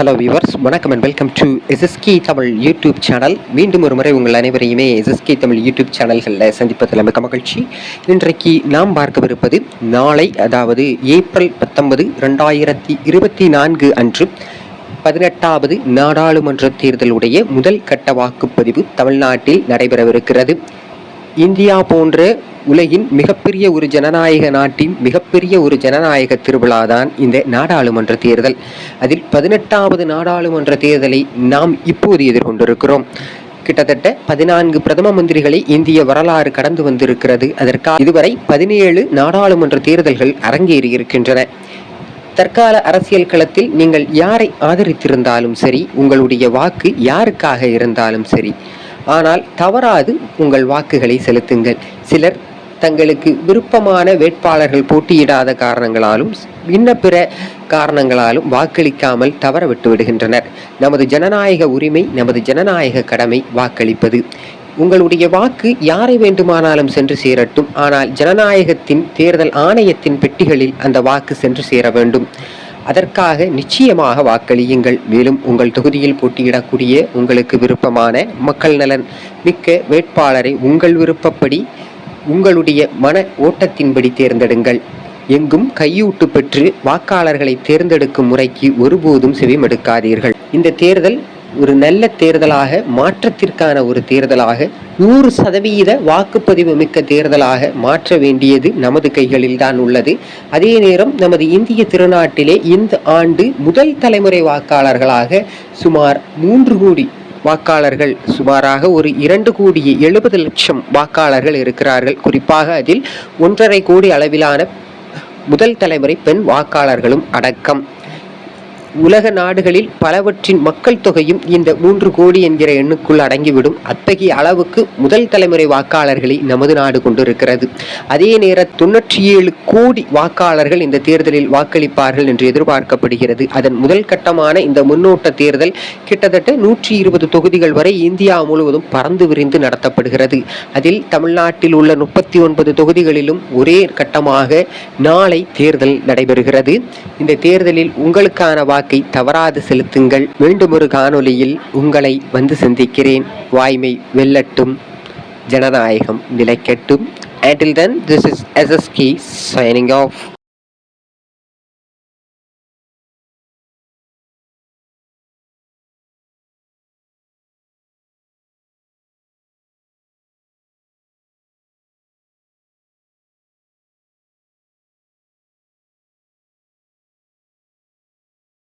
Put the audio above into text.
Hello viewers வணக்கம் and welcome to SSK Tamil YouTube channel மீண்டும் ஒரு முறை உங்கள் அனைவரையுமே எஸ்எஸ்கி தமிழ் யூடியூப் சேனல்களில் சந்திப்பதில் மிக மகிழ்ச்சி. இன்றைக்கு நாம் பார்க்கவிருப்பது நாளை அதாவது ஏப்ரல் பத்தொன்பது ரெண்டாயிரத்தி இருபத்தி நான்கு அன்று பதினெட்டாவது நாடாளுமன்ற தேர்தலுடைய முதல் கட்ட வாக்குப்பதிவு தமிழ்நாட்டில் நடைபெறவிருக்கிறது. இந்தியா போன்ற உலகின் மிகப்பெரிய ஒரு ஜனநாயக நாட்டின் மிகப்பெரிய ஒரு ஜனநாயக திருவிழா தான் இந்த நாடாளுமன்ற தேர்தல். அதில் பதினெட்டாவது நாடாளுமன்ற தேர்தலை நாம் இப்போது எதிர்கொண்டிருக்கிறோம். கிட்டத்தட்ட பதினான்கு பிரதம மந்திரிகளை இந்திய வரலாறு கடந்து வந்திருக்கிறது. அதற்காக இதுவரை பதினேழு நாடாளுமன்ற தேர்தல்கள் அரங்கேறி இருக்கின்றன. தற்கால அரசியல் களத்தில் நீங்கள் யாரை ஆதரித்திருந்தாலும் சரி உங்களுடைய வாக்கு யாருக்காக இருந்தாலும் சரி ஆனால் தவறாது உங்கள் வாக்குகளை செலுத்துங்கள். சிலர் தங்களுக்கு விருப்பமான வேட்பாளர்கள் போட்டியிடாத காரணங்களாலும் இன்ன பிற காரணங்களாலும் வாக்களிக்காமல் தவற விட்டு விடுகின்றனர். நமது ஜனநாயக உரிமை நமது ஜனநாயக கடமை வாக்களிப்பது. உங்களுடைய வாக்கு யாரை வேண்டுமானாலும் சென்று சேரட்டும். ஆனால் ஜனநாயகத்தின் தேர்தல் ஆணையத்தின் பெட்டிகளில் அந்த வாக்கு சென்று சேர வேண்டும். அதற்காக நிச்சயமாக வாக்களியுங்கள். மேலும் உங்கள் தொகுதியில் போட்டியிடக்கூடிய உங்களுக்கு விருப்பமான மக்கள் நலன் மிக்க வேட்பாளரை உங்கள் விருப்பப்படி உங்களுடைய மன ஓட்டத்தின்படி தேர்ந்தெடுங்கள். எங்கும் கையூட்டு பெற்று வாக்காளர்களை தேர்ந்தெடுக்கும் முறைக்கு ஒருபோதும் செவிமடுக்காதீர்கள். இந்த தேர்தல் ஒரு நல்ல தேர்தலாக மாற்றத்திற்கான ஒரு தேர்தலாக நூறு சதவீத வாக்குப்பதிவு மிக்க தேர்தலாக மாற்ற வேண்டியது நமது கைகளில் தான் உள்ளது. அதே நேரம் நமது இந்திய திருநாட்டிலே இந்த ஆண்டு முதல் தலைமுறை வாக்காளர்களாக சுமார் மூன்று கோடி வாக்காளர்கள் சுமாராக ஒரு இரண்டு கோடி எழுபது லட்சம் வாக்காளர்கள் இருக்கிறார்கள். குறிப்பாக அதில் ஒன்றரை கோடி அளவிலான முதல் தலைமுறை பெண் வாக்காளர்களும் அடக்கம். உலக நாடுகளில் பலவற்றின் மக்கள் தொகையும் இந்த மூன்று கோடி என்கிற எண்ணுக்குள் அடங்கிவிடும். அத்தகைய அளவுக்கு முதல் தலைமுறை வாக்காளர்களை நமது நாடு கொண்டிருக்கிறது. அதே நேர தொன்னூற்றி ஏழு கோடி வாக்காளர்கள் இந்த தேர்தலில் வாக்களிப்பார்கள் என்று எதிர்பார்க்கப்படுகிறது. அதன் முதல் கட்டமான இந்த முன்னோட்ட தேர்தல் கிட்டத்தட்ட நூற்றி இருபது தொகுதிகள் வரை இந்தியா முழுவதும் பறந்து விரிந்து நடத்தப்படுகிறது. அதில் தமிழ்நாட்டில் உள்ள முப்பத்தி ஒன்பது தொகுதிகளிலும் ஒரே கட்டமாக நாளை தேர்தல் நடைபெறுகிறது. இந்த தேர்தலில் உங்களுக்கான வாக்கை தவறாது செலுத்துங்கள். மீண்டும் ஒரு காணொலியில் உங்களை வந்து சந்திக்கிறேன். வாய்மை வெல்லட்டும். ஜனநாயகம் நிலைக்கட்டும். Until then this is SSK signing off